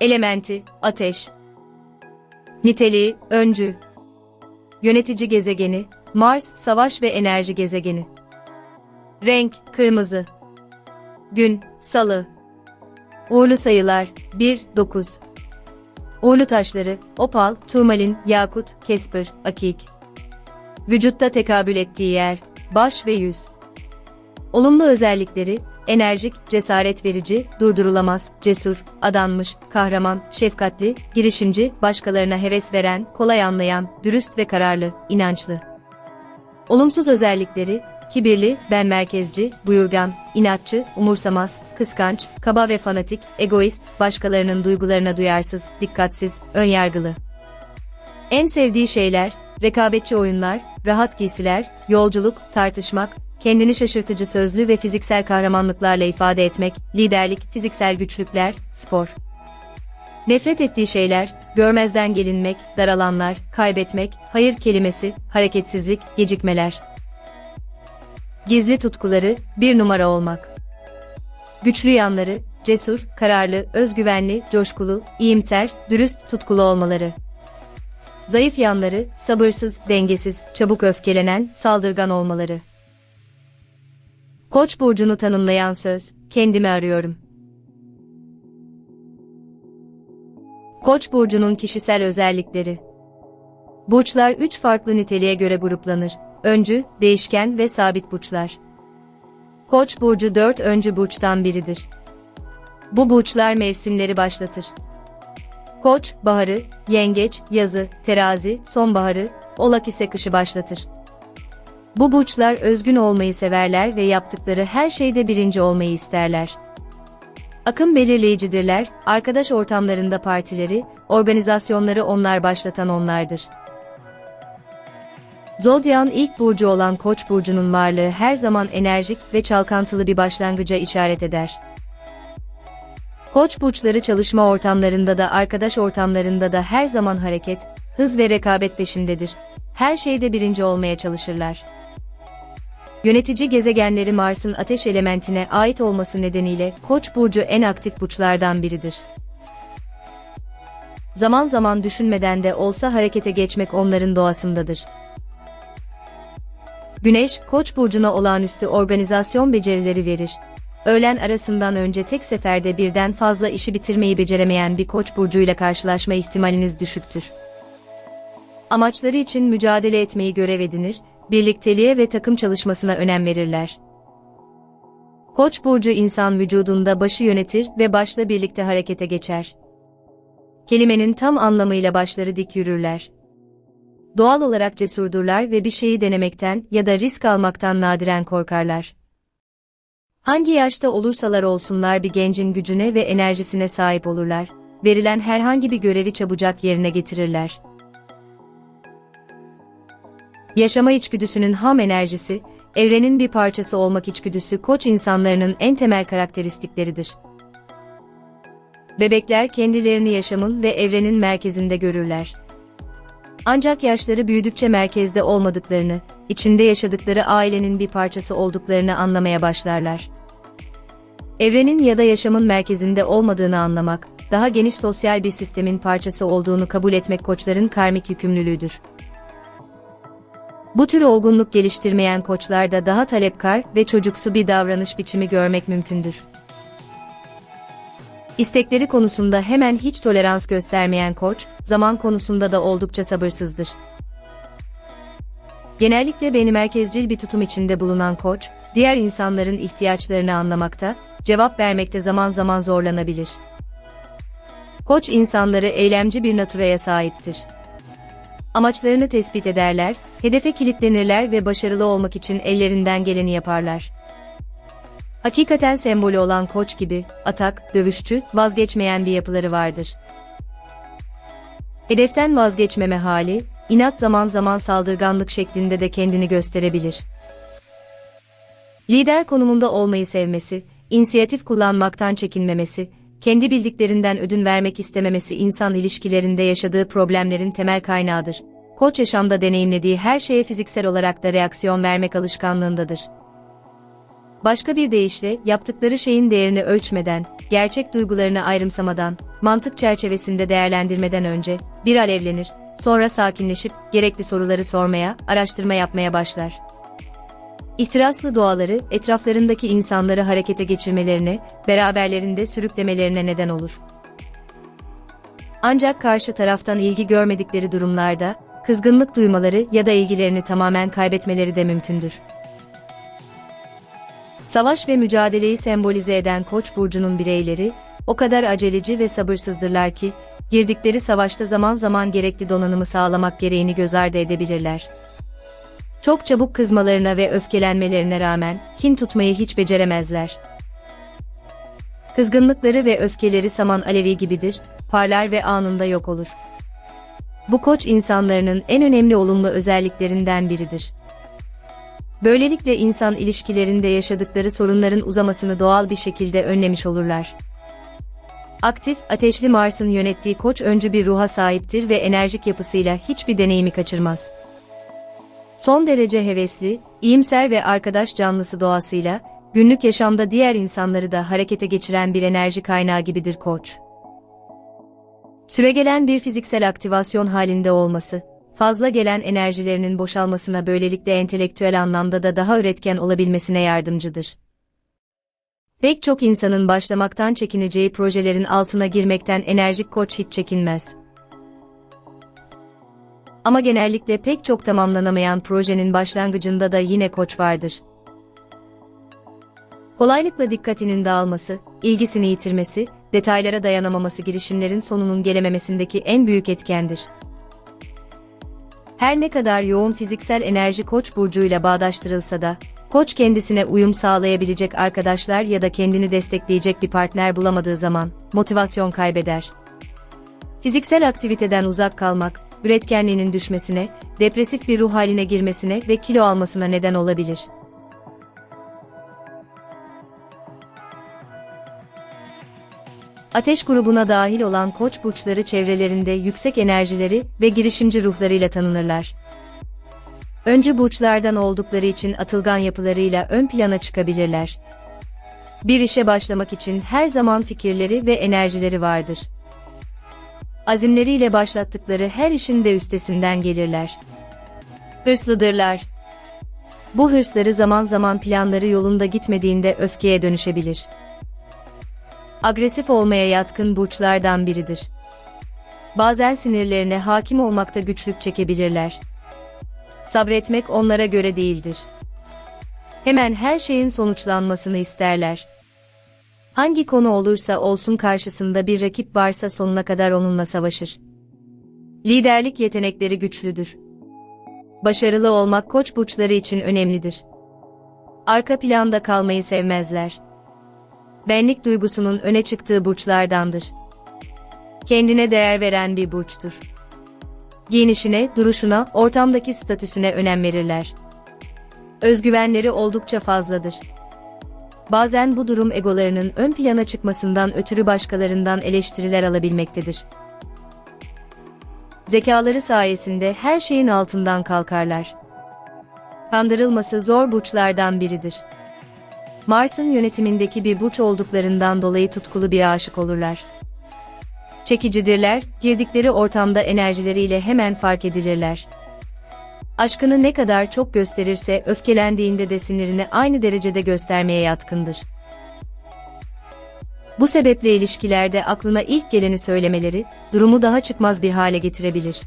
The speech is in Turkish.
Elementi, ateş. Niteliği, öncü. Yönetici gezegeni, Mars, savaş ve enerji gezegeni. Renk, kırmızı. Gün, salı. Uğurlu sayılar, 1, 9. Uğurlu taşları, opal, turmalin, yakut, kesper, akik. Vücutta tekabül ettiği yer, baş ve yüz. Olumlu özellikleri, enerjik, cesaret verici, durdurulamaz, cesur, adanmış, kahraman, şefkatli, girişimci, başkalarına heves veren, kolay anlayan, dürüst ve kararlı, inançlı. Olumsuz özellikleri, kibirli, ben merkezci, buyurgan, inatçı, umursamaz, kıskanç, kaba ve fanatik, egoist, başkalarının duygularına duyarsız, dikkatsiz, önyargılı. En sevdiği şeyler, rekabetçi oyunlar, rahat giysiler, yolculuk, tartışmak, kendini şaşırtıcı sözlü ve fiziksel kahramanlıklarla ifade etmek, liderlik, fiziksel güçlükler, spor. Nefret ettiği şeyler, görmezden gelinmek, daralanlar, kaybetmek, hayır kelimesi, hareketsizlik, gecikmeler. Gizli tutkuları, bir numara olmak. Güçlü yanları, cesur, kararlı, özgüvenli, coşkulu, iyimser, dürüst, tutkulu olmaları. Zayıf yanları, sabırsız, dengesiz, çabuk öfkelenen, saldırgan olmaları. Koç burcunu tanımlayan söz, kendimi arıyorum. Koç burcunun kişisel özellikleri. Burçlar üç farklı niteliğe göre gruplanır. Öncü, değişken ve sabit burçlar. Koç burcu dört öncü burçtan biridir. Bu burçlar mevsimleri başlatır. Koç, baharı, yengeç, yazı, terazi, sonbaharı, oğlak ise kışı başlatır. Bu burçlar özgün olmayı severler ve yaptıkları her şeyde birinci olmayı isterler. Akım belirleyicidirler, arkadaş ortamlarında partileri, organizasyonları onlar başlatan onlardır. Zodyak'ın ilk burcu olan Koç burcunun varlığı her zaman enerjik ve çalkantılı bir başlangıca işaret eder. Koç burçları çalışma ortamlarında da arkadaş ortamlarında da her zaman hareket, hız ve rekabet peşindedir. Her şeyde birinci olmaya çalışırlar. Yönetici gezegenleri Mars'ın ateş elementine ait olması nedeniyle Koç burcu en aktif burçlardan biridir. Zaman zaman düşünmeden de olsa harekete geçmek onların doğasındadır. Güneş, Koç burcuna olağanüstü organizasyon becerileri verir. Öğlen arasından önce tek seferde birden fazla işi bitirmeyi beceremeyen bir Koç burcuyla karşılaşma ihtimaliniz düşüktür. Amaçları için mücadele etmeyi görev edinir, birlikteliğe ve takım çalışmasına önem verirler. Koç burcu insan vücudunda başı yönetir ve başla birlikte harekete geçer. Kelimenin tam anlamıyla başları dik yürürler. Doğal olarak cesurdurlar ve bir şeyi denemekten ya da risk almaktan nadiren korkarlar. Hangi yaşta olursalar olsunlar bir gencin gücüne ve enerjisine sahip olurlar. Verilen herhangi bir görevi çabucak yerine getirirler. Yaşama içgüdüsünün ham enerjisi, evrenin bir parçası olmak içgüdüsü koç insanlarının en temel karakteristikleridir. Bebekler kendilerini yaşamın ve evrenin merkezinde görürler. Ancak yaşları büyüdükçe merkezde olmadıklarını, içinde yaşadıkları ailenin bir parçası olduklarını anlamaya başlarlar. Evrenin ya da yaşamın merkezinde olmadığını anlamak, daha geniş sosyal bir sistemin parçası olduğunu kabul etmek koçların karmik yükümlülüğüdür. Bu tür olgunluk geliştirmeyen koçlarda daha talepkar ve çocuksu bir davranış biçimi görmek mümkündür. İstekleri konusunda hemen hiç tolerans göstermeyen koç, zaman konusunda da oldukça sabırsızdır. Genellikle beni merkezcil bir tutum içinde bulunan koç, diğer insanların ihtiyaçlarını anlamakta, cevap vermekte zaman zaman zorlanabilir. Koç insanları eylemci bir naturaya sahiptir. Amaçlarını tespit ederler, hedefe kilitlenirler ve başarılı olmak için ellerinden geleni yaparlar. Hakikaten sembolü olan koç gibi, atak, dövüşçü, vazgeçmeyen bir yapıları vardır. Hedeften vazgeçmeme hali, inat zaman zaman saldırganlık şeklinde de kendini gösterebilir. Lider konumunda olmayı sevmesi, inisiyatif kullanmaktan çekinmemesi, kendi bildiklerinden ödün vermek istememesi insan ilişkilerinde yaşadığı problemlerin temel kaynağıdır. Koç yaşamda deneyimlediği her şeye fiziksel olarak da reaksiyon vermek alışkanlığındadır. Başka bir deyişle, yaptıkları şeyin değerini ölçmeden, gerçek duygularını ayrımsamadan, mantık çerçevesinde değerlendirmeden önce, bir alevlenir, sonra sakinleşip, gerekli soruları sormaya, araştırma yapmaya başlar. İhtiraslı doğaları, etraflarındaki insanları harekete geçirmelerine, beraberlerinde sürüklemelerine neden olur. Ancak karşı taraftan ilgi görmedikleri durumlarda, kızgınlık duymaları ya da ilgilerini tamamen kaybetmeleri de mümkündür. Savaş ve mücadeleyi sembolize eden Koç burcunun bireyleri o kadar aceleci ve sabırsızdırlar ki girdikleri savaşta zaman zaman gerekli donanımı sağlamak gereğini göz ardı edebilirler. Çok çabuk kızmalarına ve öfkelenmelerine rağmen kin tutmayı hiç beceremezler. Kızgınlıkları ve öfkeleri saman alevi gibidir, parlar ve anında yok olur. Bu koç insanlarının en önemli olumlu özelliklerinden biridir. Böylelikle insan ilişkilerinde yaşadıkları sorunların uzamasını doğal bir şekilde önlemiş olurlar. Aktif, ateşli Mars'ın yönettiği koç öncü bir ruha sahiptir ve enerjik yapısıyla hiçbir deneyimi kaçırmaz. Son derece hevesli, iyimser ve arkadaş canlısı doğasıyla, günlük yaşamda diğer insanları da harekete geçiren bir enerji kaynağı gibidir koç. Süregelen bir fiziksel aktivasyon halinde olması, fazla gelen enerjilerinin boşalmasına böylelikle entelektüel anlamda da daha üretken olabilmesine yardımcıdır. Pek çok insanın başlamaktan çekineceği projelerin altına girmekten enerjik koç hiç çekinmez. Ama genellikle pek çok tamamlanamayan projenin başlangıcında da yine koç vardır. Kolaylıkla dikkatinin dağılması, ilgisini yitirmesi, detaylara dayanamaması girişimlerin sonunun gelememesindeki en büyük etkendir. Her ne kadar yoğun fiziksel enerji koç burcuyla bağdaştırılsa da, koç kendisine uyum sağlayabilecek arkadaşlar ya da kendini destekleyecek bir partner bulamadığı zaman, motivasyon kaybeder. Fiziksel aktiviteden uzak kalmak, üretkenliğinin düşmesine, depresif bir ruh haline girmesine ve kilo almasına neden olabilir. Ateş grubuna dahil olan koç burçları çevrelerinde yüksek enerjileri ve girişimci ruhlarıyla tanınırlar. Öncü burçlardan oldukları için atılgan yapılarıyla ön plana çıkabilirler. Bir işe başlamak için her zaman fikirleri ve enerjileri vardır. Azimleriyle başlattıkları her işin de üstesinden gelirler. Hırslıdırlar. Bu hırsları zaman zaman planları yolunda gitmediğinde öfkeye dönüşebilir agresif olmaya yatkın burçlardan biridir. Bazen sinirlerine hakim olmakta güçlük çekebilirler. Sabretmek onlara göre değildir. Hemen her şeyin sonuçlanmasını isterler. Hangi konu olursa olsun karşısında bir rakip varsa sonuna kadar onunla savaşır. Liderlik yetenekleri güçlüdür. Başarılı olmak koç burçları için önemlidir. Arka planda kalmayı sevmezler benlik duygusunun öne çıktığı burçlardandır. Kendine değer veren bir burçtur. Giyinişine, duruşuna, ortamdaki statüsüne önem verirler. Özgüvenleri oldukça fazladır. Bazen bu durum egolarının ön plana çıkmasından ötürü başkalarından eleştiriler alabilmektedir. Zekaları sayesinde her şeyin altından kalkarlar. Kandırılması zor burçlardan biridir. Mars'ın yönetimindeki bir burç olduklarından dolayı tutkulu bir aşık olurlar. Çekicidirler, girdikleri ortamda enerjileriyle hemen fark edilirler. Aşkını ne kadar çok gösterirse öfkelendiğinde de sinirini aynı derecede göstermeye yatkındır. Bu sebeple ilişkilerde aklına ilk geleni söylemeleri, durumu daha çıkmaz bir hale getirebilir.